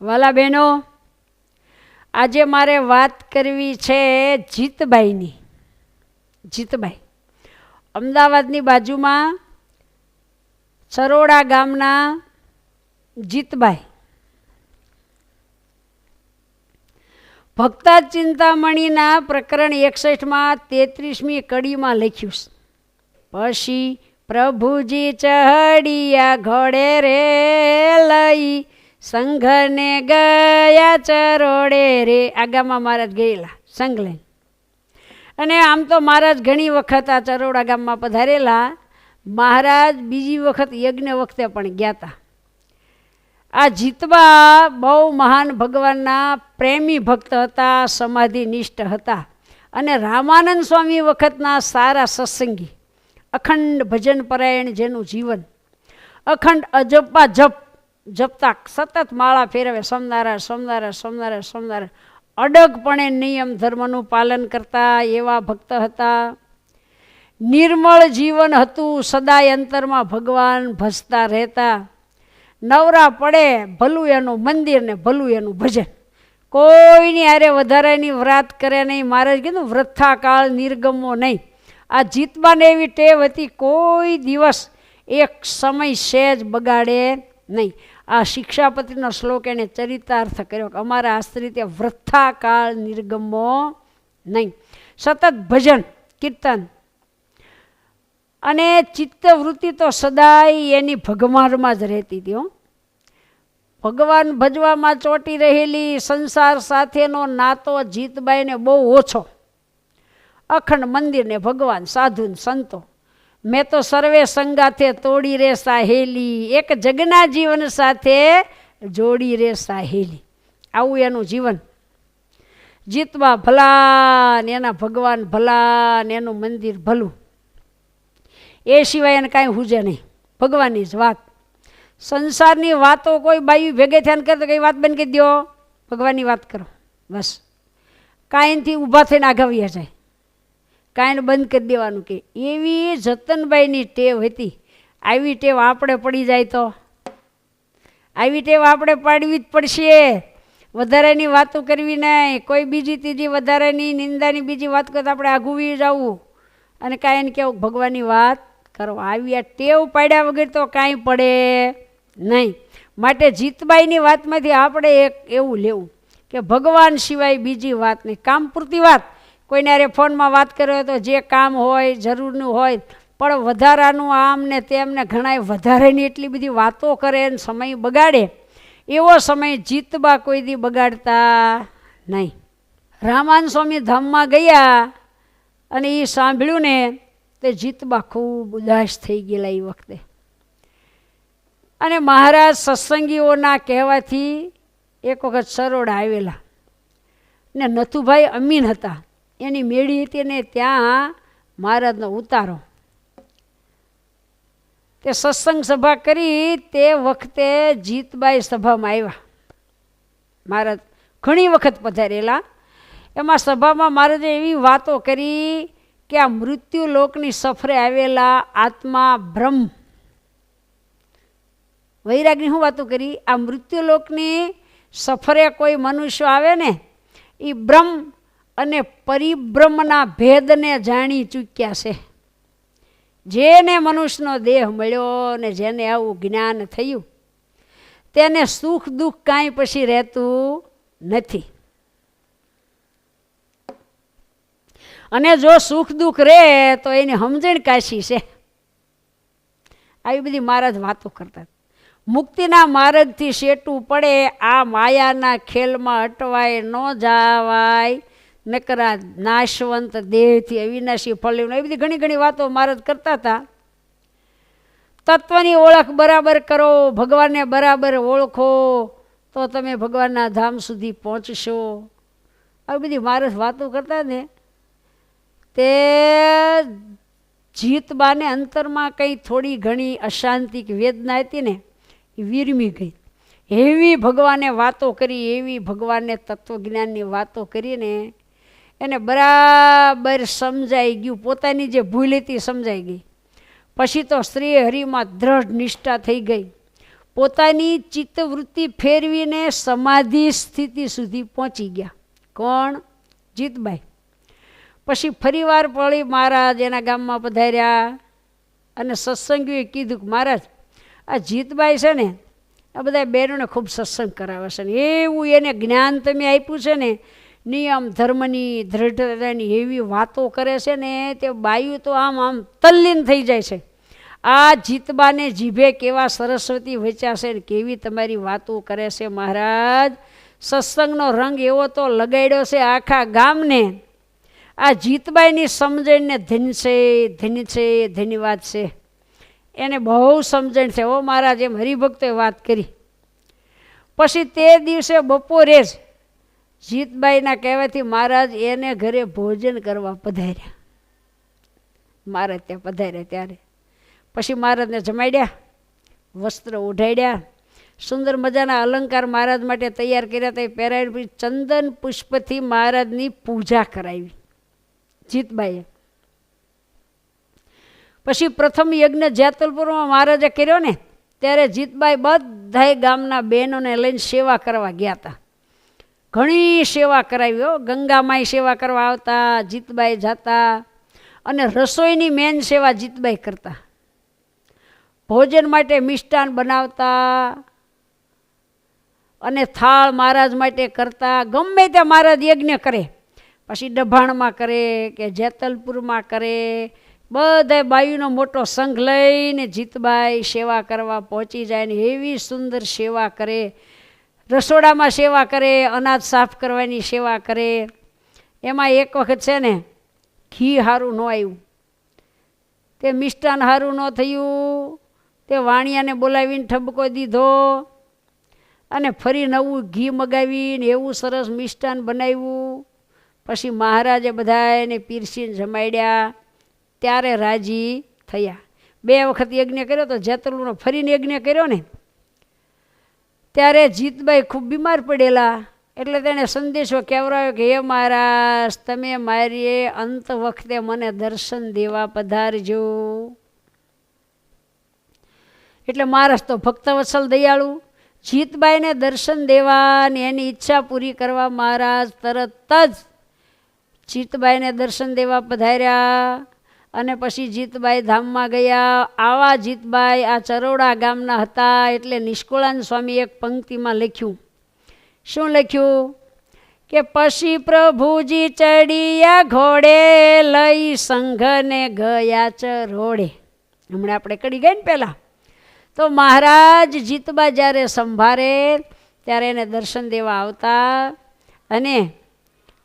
વાલા બહેનો, આજે મારે વાત કરવી છે જીતબાઈની. જીતબાઈ, અમદાવાદની બાજુમાં સરોડા ગામના જીતબાઈ. ભક્તા ચિંતામણીના પ્રકરણ એકસઠમાં તેત્રીસમી કડીમાં લખ્યું પછી પ્રભુજી ચહડિયા ઘોડે રે લઈ સંઘને ગયા ચરોડે રે. આગામાં મહારાજ ગયેલા, સંઘ લઈને. અને આમ તો મહારાજ ઘણી વખત આ ચરોડા ગામમાં પધારેલા. મહારાજ બીજી વખત યજ્ઞ વખતે પણ ગયા હતા આ જીતવા બહુ મહાન ભગવાનના પ્રેમી ભક્ત હતા સમાધિ નિષ્ઠ હતા. અને રામાનંદ સ્વામી વખતના સારા સત્સંગી. અખંડ ભજન પરાયણ જેનું જીવન. અખંડ અજપા જપ જપતા સતત માળા ફેરવે, સોમનારાયણ સોમનારાયણ સોમનારાયણ સોમનારાયણ. અડગપણે નિયમ ધર્મનું પાલન કરતા એવા ભક્ત હતા. નિર્મળ જીવન હતું, સદાય અંતરમાં ભગવાન ભસતા રહેતા. નવરા પડે, ભલું એનું મંદિર ને ભલું એનું ભજન. કોઈની આરે વધારાની વ્રત કરે નહીં. મારે કીધું વ્રથાકાળ નિર્ગમો નહીં. આ જીતબાને એવી ટેવ હતી, કોઈ દિવસ એક સમય સહેજ બગાડે નહીં. આ શિક્ષાપતિનો શ્લોક એણે ચરિતાર્થ કર્યો કે અમારા આશ્રિતે વૃથાકાળ નિર્ગમો નહીં. સતત ભજન, કીર્તન. અને ચિત્તવૃત્તિ તો સદાય એની ભગવાનમાં જ રહેતી હતી ભગવાન ભજવામાં ચોંટી રહેલી સંસાર સાથેનો નાતો જીતબાઈને બહુ ઓછો. અખંડ મંદિરને ભગવાન સાધુ સંતો. મેં તો સર્વે સંગાથે તોડી રે સાહેલી. એક જગના જીવન સાથે જોડી રે સાહેલી. આવું એનું જીવન. જીતવા ભલા ને એના ભગવાન ભલા એનું મંદિર ભલું. એ સિવાય એને કાંઈ હુજે નહીં. ભગવાનની જ વાત. સંસારની વાતો કોઈ બાયું ભેગે થયા કરે તો કઈ વાત બંધ કરી દો ભગવાનની વાત કરો. બસ. કાંઈથી ઊભા થઈને આઘાવ્યા જાય. કાંઈને બંધ કરી દેવાનું કે એવી જતનબાઈની ટેવ હતી. આવી ટેવ આપણે પડી જાય તો? આવી ટેવ આપણે પાડવી જ પડશે. વધારાની વાતો કરવી નહીં. કોઈ બીજી ત્રીજી વધારાની નિંદાની બીજી વાત કરતા આપણે આઘુવી જવું. અને કાંઈ એને કેવું, ભગવાનની વાત કરો. આવી આ ટેવ પાડ્યા વગર તો કાંઈ પડે નહીં. માટે જીતબાઈની વાતમાંથી આપણે એક એવું લેવું કે ભગવાન સિવાય બીજી વાત નહીં. કામ પૂરતી વાત. કોઈને અરે ફોનમાં વાત કર્યો તો જે કામ હોય, જરૂરનું હોય, પણ વધારાનું આમ ને તેમને ઘણાય વધારેની એટલી બધી વાતો કરે ને સમય બગાડે. એવો સમય જીતબા કોઈ દી બગાડતા નહીં. રામાન સ્વામી ધામમાં ગયા અને એ સાંભળ્યું ને તે જીતબા ખૂબ ઉદાસ થઈ ગયેલા એ વખતે. અને મહારાજ સત્સંગીઓના કહેવાથી એક વખત સરોડા આવેલા. ને નથુભાઈ અમીન હતા. એની મેળી હતી ને ત્યાં મહારાજનો ઉતારો. તે સત્સંગ સભા કરી તે વખતે જીતબાઈ સભામાં આવ્યા. મહારાજ ઘણી વખત પધારેલા. એમાં સભામાં મહારાજે એવી વાતો કરી કે આ મૃત્યુ લોકની સફરે આવેલા આત્મા બ્રહ્મ. વૈરાગની શું વાતો કરી? આ મૃત્યુ લોકની સફરે કોઈ મનુષ્ય આવે ને એ બ્રહ્મ અને પરિભ્રમના ભેદને જાણી ચૂક્યા છે. જેને મનુષ્યનો દેહ મળ્યો ને જેને આવું જ્ઞાન થયું, તેને સુખ દુઃખ કાંઈ પછી રહેતું નથી. અને જો સુખ દુઃખ રહે તો એની સમજણ કાશી છે. આવી બધી મહારાજ વાતો કરતા મુક્તિના માર્ગથી શેટું પડે, આ માયાના ખેલમાં અટવાય ન જાવાય નકરા, નાશવંત, દેહથી અવિનાશી ફળ્યું એ બધી ઘણી ઘણી વાતો મહારાજ કરતા હતા. તત્વની ઓળખ બરાબર કરો, ભગવાનને બરાબર ઓળખો, તો તમે ભગવાનના ધામ સુધી પહોંચશો. આવી બધી મારસ વાતો કરતા ને. તે જીતબાને અંતરમાં કંઈ થોડી ઘણી અશાંતિ કે વેદના હતી ને, એ વીરમી ગઈ. એવી ભગવાને વાતો કરી, એવી ભગવાનને તત્વજ્ઞાનની વાતો કરીને એને બરાબર સમજાઈ ગયું. પોતાની જે ભૂલ હતી સમજાઈ ગઈ. પછી તો શ્રી હરિમાં દ્રઢ નિષ્ઠા થઈ ગઈ. પોતાની ચિત્તવૃત્તિ ફેરવીને સમાધિ સ્થિતિ સુધી પહોંચી ગયા. કોણ? જીતબાઈ. પછી ફરીવાર પળી મહારાજ એના ગામમાં પધાર્યા અને સત્સંગીએ કીધું કે મહારાજ, આ જીતબાઈ છે ને, આ બધા બહેનોને ખૂબ સત્સંગ કરાવે છે ને. એવું એને જ્ઞાન તમે આપ્યું છે ને નિયમ ધર્મની દ્રઢતાની એવી વાતો કરે છે ને, તે બાયુ તો આમ આમ તલ્લીન થઈ જાય છે. આ જીતબાને જીભે કેવા સરસ્વતી વેચ્યા છે ને, કેવી તમારી વાતો કરે છે મહારાજ? સત્સંગનો રંગ એવો તો લગાડ્યો છે આખા ગામને. આ જીતબાઈની સમજણને ધન છે ધન છે ધન્યવાદ છે. એને બહુ સમજણ છે. ઓ મહારાજ, એમ હરિભક્તોએ વાત કરી. પછી તે દિવસે બપોરે જ જીતબાઈના કહેવાથી મહારાજ એને ઘરે ભોજન કરવા પધાર્યા. મહારાજ ત્યાં પધાર્યા ત્યારે. પછી મહારાજને જમાડ્યા, વસ્ત્ર ઓઢાડ્યા. સુંદર મજાના અલંકાર મહારાજ માટે તૈયાર કર્યા તે પહેરાવી પછી ચંદન પુષ્પથી મહારાજની પૂજા કરાવી. જીતબાઈએ. પછી પ્રથમ યજ્ઞ જેતલપુરમાં મહારાજે કર્યો ને, ત્યારે જીતબાઈ બધાય ગામના બહેનોને લઈને સેવા કરવા ગયા હતા. ઘણી સેવા કરાવી હો. ગંગામાંય સેવા કરવા આવતા, જીતબાઈ જતા અને રસોઈની મેન સેવા જીતબાઈ કરતા. ભોજન માટે મિષ્ટાન બનાવતા અને થાળ મહારાજ માટે કરતા. ગમે ત્યાં મહારાજ યજ્ઞ કરે, પછી ડભાણમાં કરે કે જેતલપુરમાં કરે. બધા બાયુનો મોટો સંઘ લઈને જીતબાઈ સેવા કરવા પહોંચી જાય ને એવી સુંદર સેવા કરે. રસોડામાં સેવા કરે, અનાજ સાફ કરવાની સેવા કરે. એમાં એક વખત છે ને, ઘી સારું ન આવ્યું. તે મિષ્ટાન સારું ન થયું. તે વાણિયાને બોલાવીને ઠબકો દીધો અને ફરી નવું ઘી મગાવીને એવું સરસ મિષ્ટાન બનાવ્યું. પછી મહારાજે બધાને પીરસીને જમાડ્યા. ત્યારે રાજી થયા. બે વખત યજ્ઞ કર્યો તો જેતલુનો ફરીને યજ્ઞ કર્યો ને ત્યારે જીતબાઈ ખૂબ બીમાર પડેલા. એટલે તેણે સંદેશો કહેવરાયો કે, હે મહારાજ, તમે મારી અંત વખતે મને દર્શન દેવા પધારજો. એટલે મહારાજ તો ભક્તવત્સલ દયાળુ. જીતબાઈને દર્શન દેવા ને એની ઈચ્છા પૂરી કરવા મહારાજ તરત જ જીતબાઈને દર્શન દેવા પધાર્યા. અને પછી જીતબાઈ ધામમાં ગયા. આવા જીતબાઈ આ ચરોડા ગામના હતા એટલે નિષ્કુળાન સ્વામી એક પંક્તિમાં લખ્યું. શું લખ્યું? કે પછી પ્રભુજી ચડિયા ઘોડે લઈ સંઘને ગયા ચરોડે. હમણાં આપણે કડી ગઈ ને પહેલાં. તો મહારાજ જીતબા જ્યારે સંભારે ત્યારે એને દર્શન દેવા આવતા અને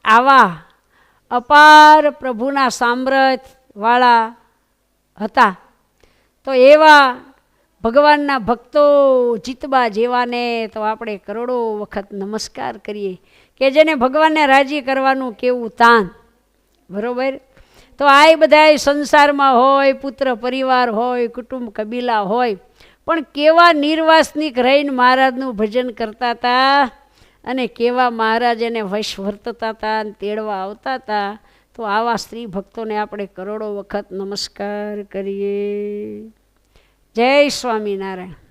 આવા અપાર પ્રભુના સામ્રાજ્યવાળા હતા. તો એવા ભગવાનના ભક્તો જીતબા જેવાને તો આપણે કરોડો વખત નમસ્કાર કરીએ કે જેને ભગવાનને રાજી કરવાનું કેવું તાન બરાબર? તો આ બધા સંસારમાં હોય, પુત્ર પરિવાર હોય, કુટુંબ કબીલા હોય, પણ કેવા નિર્વાસનિક રહીને મહારાજનું ભજન કરતા હતા અને કેવા મહારાજ એને વશ વર્તતા હતા અને તેડવા આવતા હતા તો આવા સ્ત્રી ભક્તોને આપણે કરોડો વખત નમસ્કાર કરીએ. જય સ્વામિનારાયણ.